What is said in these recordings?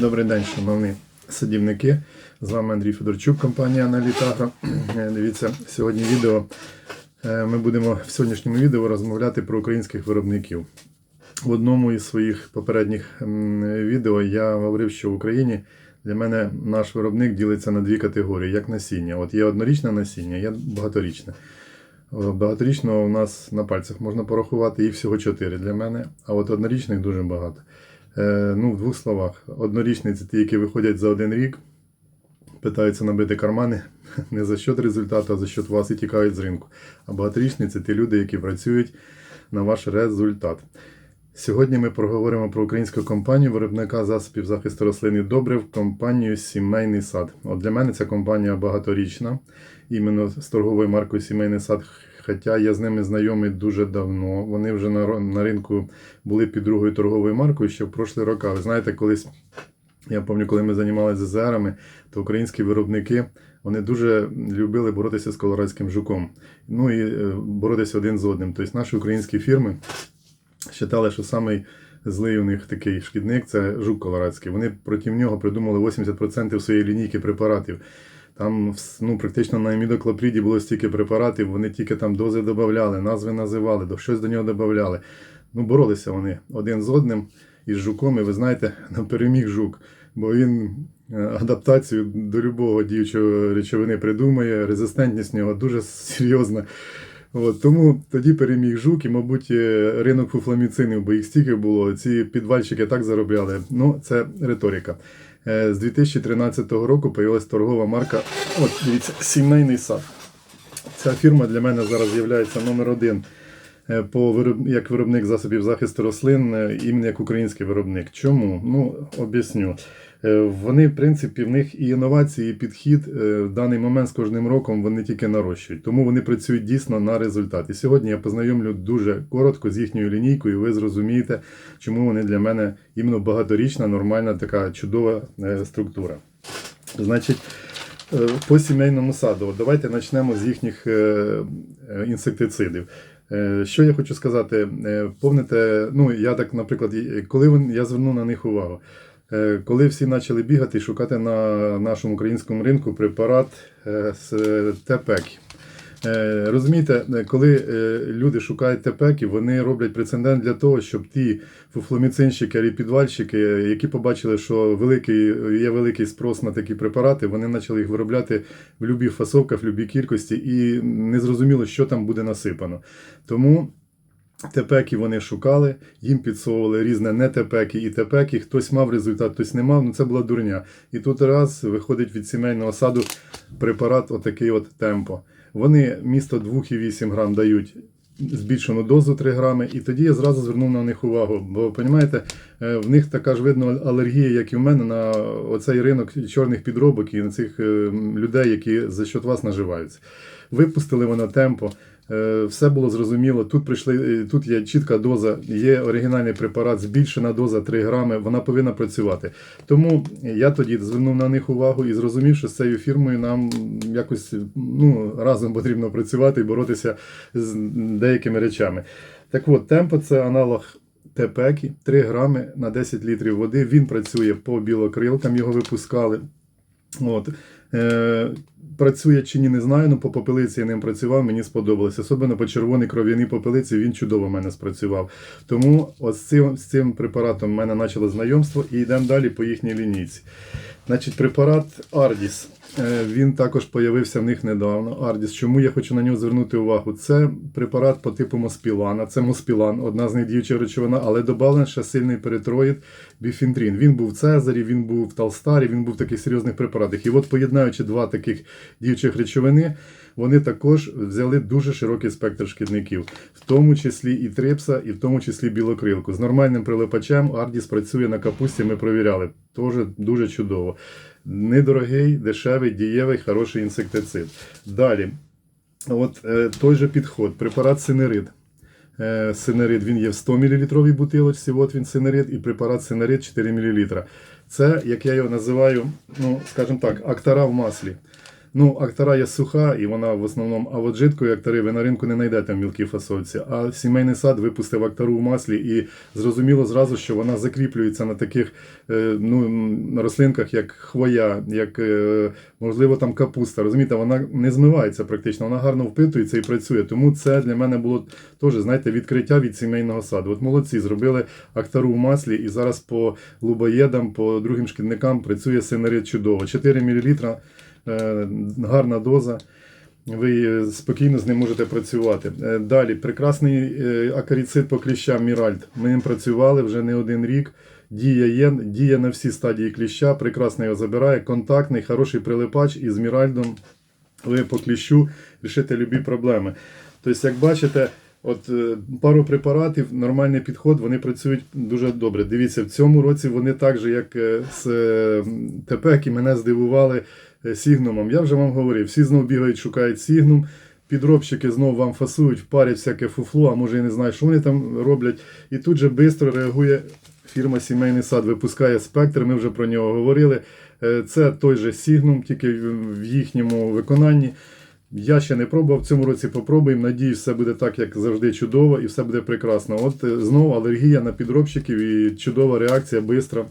Добрий день, шановні садівники. З вами Андрій Федорчук, компанія Аналітагро. Е, Дивіться, сьогодні відео. е, Ми будемо в сьогоднішньому відео розмовляти про українських виробників. В одному із своїх попередніх відео я говорив, що в Україні для мене наш виробник ділиться на дві категорії, як насіння. От є однорічне насіння, є багаторічне. Багаторічного у нас на пальцях можна порахувати, їх всього чотири для мене, а от однорічних дуже багато. Е, ну, в двох словах. Однорічні це ті, які виходять за один рік, питаються набити кармани не за счет результату, а за счет вас і тікають з ринку. А багаторічні це ті люди, які працюють на ваш результат. Сьогодні ми проговоримо про українську компанію виробника засобів захисту рослин і добрив, компанію Сімейний сад. От для мене ця компанія багаторічна, іменно з торговою маркою Сімейний сад. Хоча я з ними знайомий дуже давно. Вони вже на, на ринку були під другою торговою маркою ще в прошлі роки. Ви знаєте, колись я пам'ятаю, коли ми займалися ЗЗРами, то українські виробники вони дуже любили боротися з колорадським жуком. Ну і е, боротися один з одним. Тобто наші українські фірми вважали, що самий злий у них такий шкідник це жук колорадський. Вони проти нього придумали 80% своєї лінійки препаратів. Там ну, практично на емідоклопріді було стільки препаратів, вони тільки там дози додавали, назви називали, до щось до нього додавали. Ну, боролися вони один з одним із жуком, і ви знаєте, переміг жук, бо він е, адаптацію до любого діючого речовини придумує, резистентність в нього дуже серйозна. От, тому тоді переміг жук і, мабуть, е, ринок фуфламіцинів, бо їх стільки було, ці підвальщики так заробляли. Ну, це риторика. Е, З 2013 року появилась торгова марка. От, дивіться, сімейний сад. Ця фірма для мене зараз є номер один е, по вироб... як виробник засобів захисту рослин, е, іменно як український виробник. Чому? Ну, об'ясню. Е, Вони, в принципі, в них і інновації, і підхід е, в даний момент з кожним роком вони тільки нарощують. Тому вони працюють дійсно на результат. І сьогодні я познайомлю дуже коротко з їхньою лінійкою, ви зрозумієте, чому вони для мене іменно багаторічна, нормальна така чудова е, структура. Значить, по сімейному саду, давайте почнемо з їхніх інсектицидів. Що я хочу сказати, Е, помните, ну я так, наприклад, коли я звернув на них увагу, коли всі почали бігати і шукати на нашому українському ринку препарат е, з е, ТПЕК. Е, Розумієте, е, коли е, люди шукають ТПЕКи, вони роблять прецедент для того, щоб ті фуфломіцинщики і підвальщики, які побачили, що великий, є великий спрос на такі препарати, вони почали їх виробляти в будь-яких фасовках, в будь-якій кількості, і не зрозуміло, що там буде насипано. Тому Тепеки вони шукали, їм підсовували різне не тепеки і тепеки. Хтось мав результат, хтось не мав. Ну це була дурня. І тут раз виходить від сімейного саду препарат, отакий от темпо. Вони місто 2,8 грам дають збільшену дозу 3 грами, і тоді я зразу звернув на них увагу. Бо розумієте, в них така ж видно алергія, як і в мене, на оцей ринок чорних підробок і на цих е, людей, які за счет вас наживаються. Випустили воно темпо. Е, Все було зрозуміло. Тут прийшли, е, тут є чітка доза, є оригінальний препарат, збільшена доза 3 грами, вона повинна працювати. Тому я тоді звернув на них увагу і зрозумів, що з цією фірмою нам якось ну, разом потрібно працювати і боротися з деякими речами. Так от, темпо це аналог ТПЕКі, 3 грами на 10 літрів води. Він працює по білокрилкам, його випускали. От. Е, працює чи ні, не знаю, але по попелиці я ним працював, мені сподобалось. Особливо по червоній кров'яній попелиці він чудово в мене спрацював. Тому ось з цим, з цим препаратом в мене почало знайомство і йдемо далі по їхній лінійці. Значить, препарат Ардіс. Е, Він також появився в них недавно. Ардіс. Чому я хочу на нього звернути увагу? Це препарат по типу Моспілана. Це Моспілан, одна з них діюча речовина, але додавлений ще сильний перитроїд біфінтрін. Він був в Цезарі, він був в Талстарі, він був в таких серйозних препаратах. І от поєднаючи два таких діючих речовини, вони також взяли дуже широкий спектр шкідників, в тому числі і трипса, і в тому числі білокрилку. З нормальним прилипачем Ардіс працює на капусті, ми провіряли. Теж дуже чудово. Недорогий, дешевий, дієвий, хороший інсектицид. Далі, от е, той же підход, препарат синерид. Е, синерид він є в 100 мл бутилочці, от він синерид, і препарат синерид 4 мл. Це, як я його називаю, ну, скажімо так, актара в маслі. Ну, актара є суха, і вона в основному, а от жидкої актари ви на ринку не знайдете в мілкій фасовці. А сімейний сад випустив актару в маслі, і зрозуміло зразу, що вона закріплюється на таких е, ну, рослинках, як хвоя, як е, можливо там капуста. Розумієте, вона не змивається практично, вона гарно впитується і працює. Тому це для мене було теж, знаєте, відкриття від сімейного саду. От молодці зробили актару в маслі, і зараз по лубоєдам, по другим шкідникам працює синерит чудово. 4 мл гарна доза. Ви спокійно з ним можете працювати. Е, Далі, прекрасний е, акаріцид по кліщам Міральд. Ми ним працювали вже не один рік. Дія є, діє на всі стадії кліща, прекрасно його забирає. Контактний, хороший прилипач і з Міральдом ви по кліщу рішите любі проблеми. Тобто, як бачите, от е, пару препаратів, нормальний підход, вони працюють дуже добре. Дивіться, в цьому році вони так же, як е, з е, ТП, які мене здивували е, сігнумом. Я вже вам говорив, всі знову бігають, шукають сігнум. Підробщики знову вам фасують, впарять всяке фуфло, а може і не знаю, що вони там роблять. І тут же швидко реагує фірма Сімейний сад, випускає спектр, ми вже про нього говорили. Е, Це той же Сігнум, тільки в в їхньому виконанні. Я ще не пробував, в цьому році попробуємо. Надіюсь, все буде так, як завжди, чудово і все буде прекрасно. От е, знову алергія на підробщиків і чудова реакція, бистра.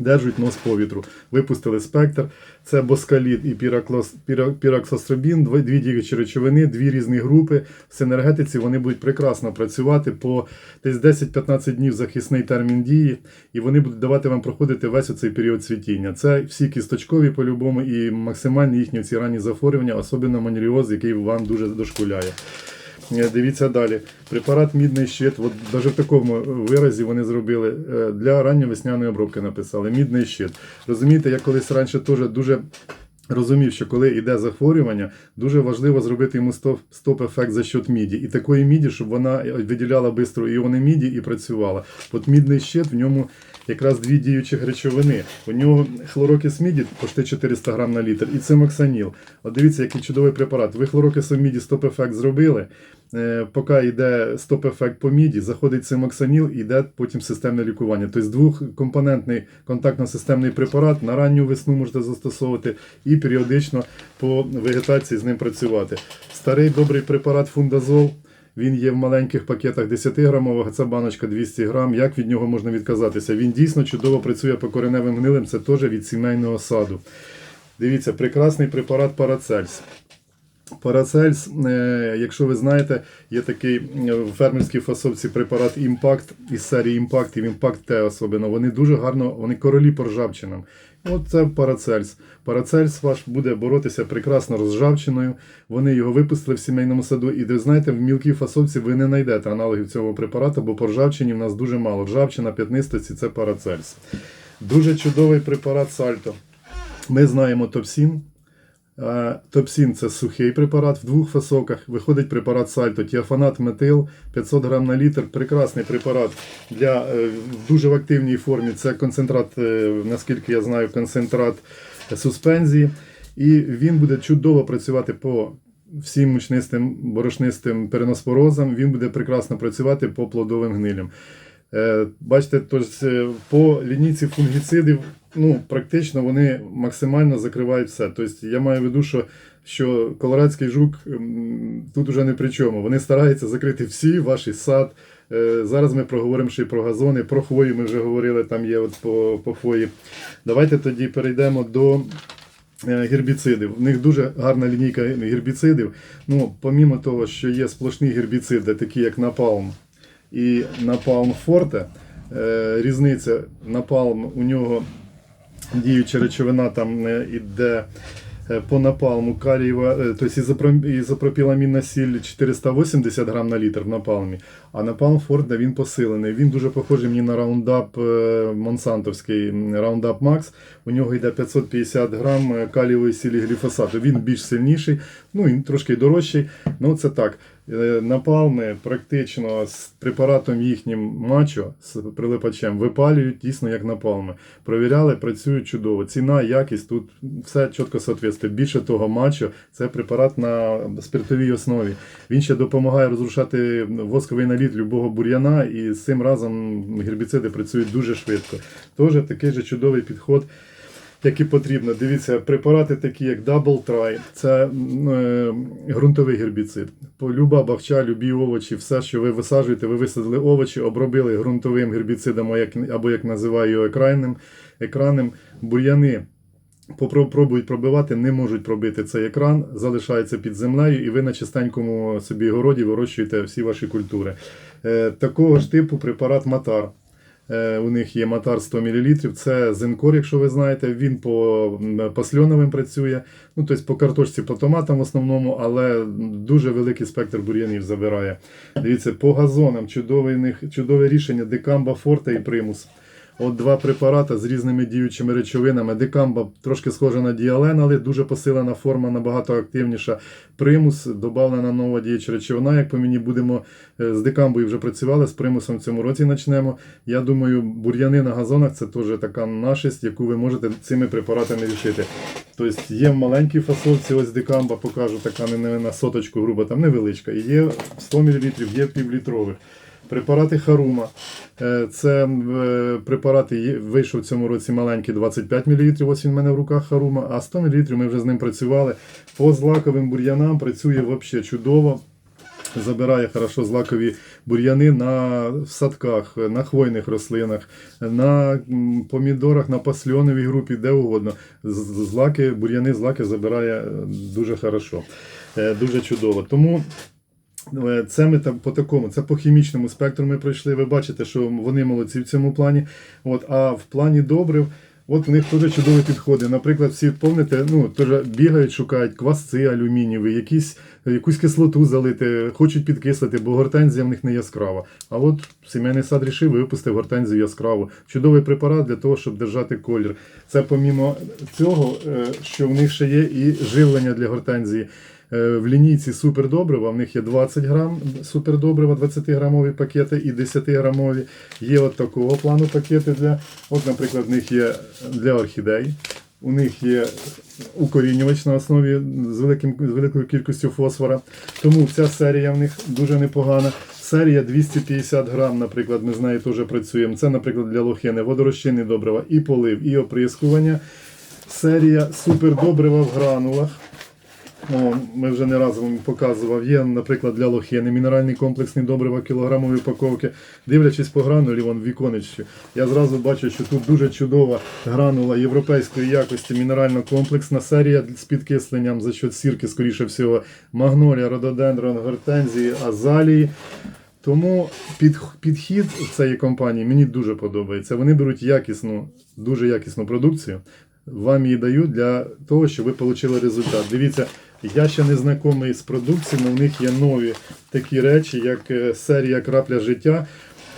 Держуть нос повітру. Випустили спектр. Це боскаліт і піраклос, піраксостробін, дві, діючі речовини, дві різні групи. В синергетиці вони будуть прекрасно працювати по десь 10-15 днів захисний термін дії, і вони будуть давати вам проходити весь оцей період цвітіння. Це всі кісточкові по-любому і максимальні їхні ці ранні захворювання, особливо маніліоз, який вам дуже дошкуляє. Е, Дивіться далі. Препарат мідний щит, от навіть в такому виразі вони зробили е, для ранньовесняної обробки написали. Мідний щит. Розумієте, я колись раніше теж дуже розумів, що коли йде захворювання, дуже важливо зробити йому стоп- стоп-ефект за счет міді. І такої міді, щоб вона виділяла швидко іони міді і працювала. От мідний щит в ньому. Якраз дві діючих речовини. У нього хлорокис міді почти 400 грам на літр і цимоксаніл. От дивіться, який чудовий препарат. Ви хлорокисом міді стоп-ефект зробили. Е, Поки йде стоп-ефект по міді, заходить цимоксаніл і йде потім системне лікування. Тобто двохкомпонентний контактно-системний препарат на ранню весну можете застосовувати і періодично по вегетації з ним працювати. Старий добрий препарат фундазол. Він є в маленьких пакетах 10 грамових, це баночка 200 грам. Як від нього можна відказатися? Він дійсно чудово працює по кореневим гнилим, це теж від сімейного саду. Дивіться, прекрасний препарат Парацельс. Парацельс, е, якщо ви знаєте, є такий е, в фермерській фасовці препарат Імпакт із серії Імпакт і Імпакт Т особливо. Вони дуже гарно, вони королі по ржавчинам. От це Парацельс. Парацельс ваш буде боротися прекрасно з ржавчиною. Вони його випустили в сімейному саду. І ви знаєте, в мілкій фасовці ви не знайдете аналогів цього препарату, бо по ржавчині в нас дуже мало. Ржавчина, п'ятнистості це Парацельс. Дуже чудовий препарат Сальто. Ми знаємо Топсін. Топсін це сухий препарат в двох фасовках. Виходить препарат Сальто, тіафанат метил 500 грам на літр. Прекрасний препарат для е, дуже в активній формі. Це концентрат, е, наскільки я знаю, концентрат суспензії. І він буде чудово працювати по всім мучнистим борошнистим переноспорозам. Він буде прекрасно працювати по плодовим гнилям. Е, Бачите, е, по лінійці фунгіцидів, ну, практично вони максимально закривають все. Тобто я маю в виду, що, що колорадський жук тут уже не при чому. Вони стараються закрити всі ваш сад. Е, Зараз ми проговоримо ще й про газони, про хвою ми вже говорили, там є от по, по хвої. Давайте тоді перейдемо до гербіцидів. В них дуже гарна лінійка гербіцидів. Ну, помімо того, що є сплошні гербіциди, такі як напалм і напалм форте. Е, Різниця напалм у нього діюча речовина там іде е, по напалму калієва, е, тобто ізопропіламінна сіль 480 грам на літр в напалмі. А напалм Форте він посилений. Він дуже похожий мені на раундап Монсантовський раундап Макс. У нього йде 550 грам калієвої сілі гліфосату. Він більш сильніший, ну і трошки дорожчий. Ну це так. Е, Напалми практично з препаратом їхнім мачо з прилипачем випалюють дійсно як напалми. Провіряли, працюють чудово. Ціна, якість тут все чітко соответствує. Більше того, мачо це препарат на спиртовій основі. Він ще допомагає розрушати восковий наліт любого бур'яна, і з цим разом гербіциди працюють дуже швидко. Теж такий же чудовий підход. Які потрібно. Дивіться, препарати такі, як Double Try, це е, ґрунтовий гербіцид. По- Люба бахча, любі овочі, все, що ви висаджуєте, ви висадили овочі, обробили ґрунтовим гербіцидом, або як називаю його екранним, екранним бур'яни. Пробують пробивати, не можуть пробити цей екран, залишається під землею, і ви на чистенькому собі городі вирощуєте всі ваші культури. Е, такого ж типу препарат Матар. Е, У них є матар 100 мл. Це зенкор, якщо ви знаєте. Він по пасльоновим працює. Ну, тобто по картошці, по томатам в основному, але дуже великий спектр бур'янів забирає. Дивіться, по газонам чудове, чудове рішення Декамба Форте і Примус. От два препарати з різними діючими речовинами. Декамба трошки схожа на діален, але дуже посилена форма, набагато активніша. Примус, додавлена нова діюча речовина. Як по мені будемо е, з декамбою вже працювали, з примусом в цьому році почнемо. Я думаю, бур'яни на газонах це теж така нашість, яку ви можете цими препаратами рішити. Тобто є в маленькій фасовці, ось декамба, покажу, така не- на соточку, грубо, там невеличка. І є 100 мл, є півлітрових. Препарати Харума. Е, Це е, препарати вийшов в цьому році маленький 25 мл. Ось він в мене в руках Харума, а 100 мл ми вже з ним працювали. По злаковим бур'янам працює взагалі чудово. Забирає хорошо злакові бур'яни на садках, на хвойних рослинах, на помідорах, на пасльоновій групі, де угодно. Злаки, бур'яни, злаки забирає е, дуже хорошо, дуже чудово. Тому Це ми там по такому, це по хімічному спектру ми пройшли. Ви бачите, що вони молодці в цьому плані. От, а в плані добрив, от в них теж чудові підходи. Наприклад, всі помните, ну теж бігають, шукають квасці алюмінієві, якісь, якусь кислоту залити, хочуть підкислити, бо гортензія в них не яскрава. А от сімейний сад рішив і випустив гортензію яскраву. Чудовий препарат для того, щоб держати колір. Це помімо цього, е, що в них ще є і живлення для гортензії. Е, В лінійці супердобрива в них є 20 грам супердобрива, 20-грамові пакети і 10-грамові. Є от такого плану пакети для. От, наприклад, в них є для орхідей. У них є укорінювач на основі з, великим, з великою кількістю фосфора. Тому ця серія в них дуже непогана. Серія 250 грам, наприклад, ми з нею теж працюємо. Це, наприклад, для лохини, водорозчинні добрива, і полив, і оприскування. Серія супердобрива в гранулах. О, ми вже не раз вам показував. Є, наприклад, для лохини мінеральний комплексний добрива, кілограмові упаковки. Дивлячись по гранулі, вон в віконечці, я зразу бачу, що тут дуже чудова гранула європейської якості, мінерально-комплексна серія з підкисленням за счет сірки, скоріше всього, магнолія, рододендрон, гортензії, азалії. Тому під, підхід цієї компанії мені дуже подобається. Вони беруть якісну, дуже якісну продукцію, вам її дають для того, щоб ви отримали результат. Дивіться, я ще не знайомий з продукцією, але в них є нові такі речі, як е, серія крапля життя.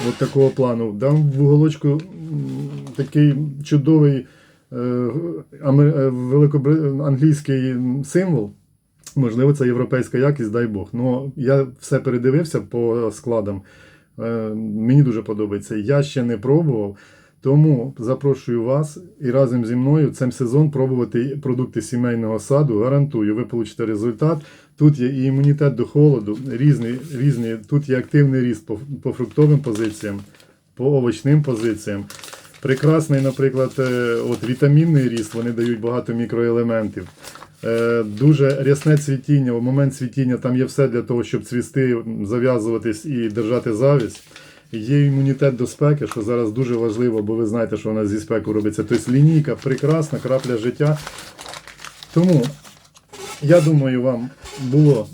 От такого плану. Дам в уголочку такий чудовий е, е, англійський символ. Можливо, це європейська якість, дай Бог. Ну, я все передивився по складам. Мені дуже подобається. Я ще не пробував. Тому запрошую вас і разом зі мною цим сезон пробувати продукти сімейного саду. Гарантую, ви получите результат. Тут є і імунітет до холоду, різні, різні. тут є активний ріст по, по фруктовим позиціям, по овочним позиціям. Прекрасний, наприклад, е, от вітамінний ріст, вони дають багато мікроелементів. Е, Дуже рясне цвітіння. У момент цвітіння там є все для того, щоб цвісти, зав'язуватись і держати завість. Є імунітет до спеки, що зараз дуже важливо, бо ви знаєте, що у нас зі спеку робиться. Тобто лінійка прекрасна, крапля життя. Тому я думаю, вам було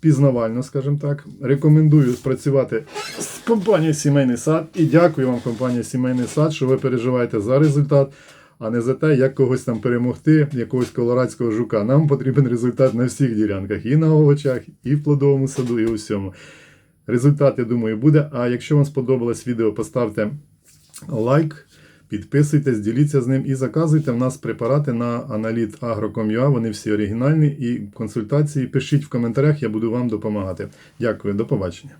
пізнавально, скажімо так. Рекомендую спрацювати з компанією Сімейний сад. І дякую вам, компанія Сімейний сад, що ви переживаєте за результат, а не за те, як когось там перемогти, якогось колорадського жука. Нам потрібен результат на всіх ділянках, і на овочах, і в плодовому саду, і у всьому. Результат, я думаю, буде. А якщо вам сподобалось відео, поставте лайк, підписуйтесь, діліться з ним і заказуйте в нас препарати на аналіт Agro.com.ua. Вони всі оригінальні і консультації пишіть в коментарях, я буду вам допомагати. Дякую, до побачення.